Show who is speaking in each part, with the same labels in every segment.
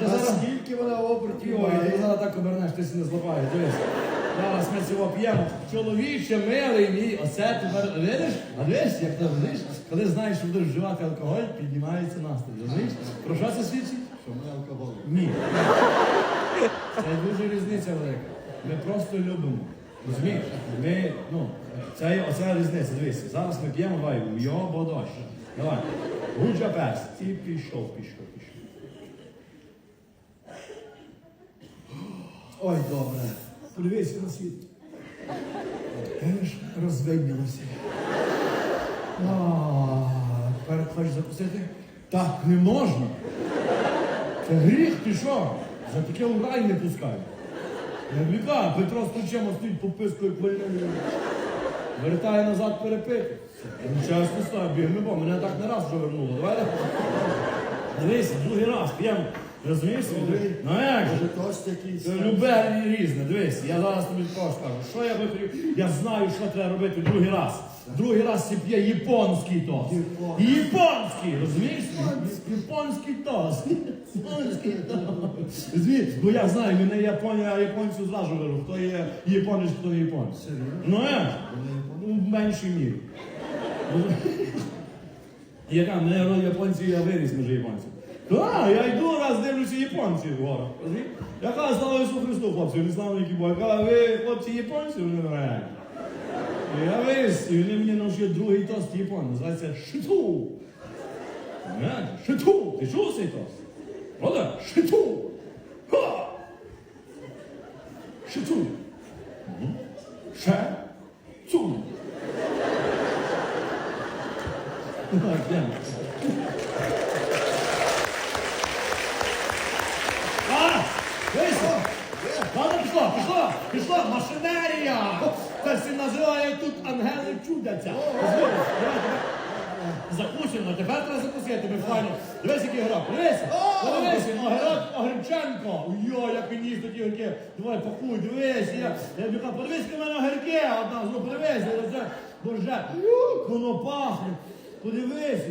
Speaker 1: ти зараз.
Speaker 2: скільки вона обертів
Speaker 1: Ой, ти зараз так обернеш, ти не злапаєш, дивись. Зараз ми цього п'ємо. Чоловіче, милий мій, оце тепер, видиш? А дивись, як ти видиш, коли знаєш, що будеш вживати алкоголь, піднімається настрій, розумієш? Про що це свідчить?
Speaker 2: Що ми алкоголь.
Speaker 1: Ні. Це дуже різниця велика. Ми просто любимо. Розумієш? Ми, ну, це, є- оце різниця. Дивися, зараз ми п'ємо вайбу, його бо дощ. Давай. Гуджа пес. І пішов, пішов, пішов.
Speaker 2: Ой, добре.
Speaker 1: Подивися на світ. Теж розвиднілося. Тепер хочеш запустити? Так не можна. Це гріх ти що? За таке в рай не пускають. Не віка, Петро з ключем стоїть попискою хвилиною. Вертає назад перепити. Чесно став, бігми, бо мене так не раз вже вернуло. Давай. Дивися, другий раз п'ємо. Розумієш?
Speaker 2: Другий.
Speaker 1: Ну як? же?
Speaker 2: Може.
Speaker 1: Це любе різне. Дивись, я зараз тобі також скажу. Що я би? Я знаю, що треба робити другий раз. Другий раз це п'є японський тост.
Speaker 2: Японський.
Speaker 1: Японський, розумієш? Японський тост. Японський тост. Розумієш? Бо я знаю, мене Японія, а японцю зразу кажу, хто є японець, хто не японець. Ну як? Ну, в меншій мірі. Яка мене роль японців, я виріс між японців. Так, я йду раз дивлюся японців в горах. Я кажу, слава Ісусу Христу, хлопці, не знав, які бої. Я кажу, ви хлопці японці, вони реально. Я виріс, і вони мені навчили другий тост япон, називається шиту. Знаєш, Шиту, ти чув цей тост? Правда? Шиту. Ха! Шиту. Ше. Цу. Так, йдемо. Пішло, пішло, пішло, машинерія! Це всі називають тут ангели чудяться. Закусимо, тепер треба закусити, ми файно. Дивись, який граб. Дивись! Подивись, Огірок Огірченко. Йо, як він їсть ті огірки. Давай, пакуй, дивись. Я, я кажу, подивись, в мене огірки. Одна, ну подивись, оце, боже, воно пахне. Подивись.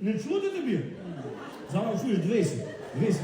Speaker 1: Не чути тобі? Зараз чуєш, дивись, дивись.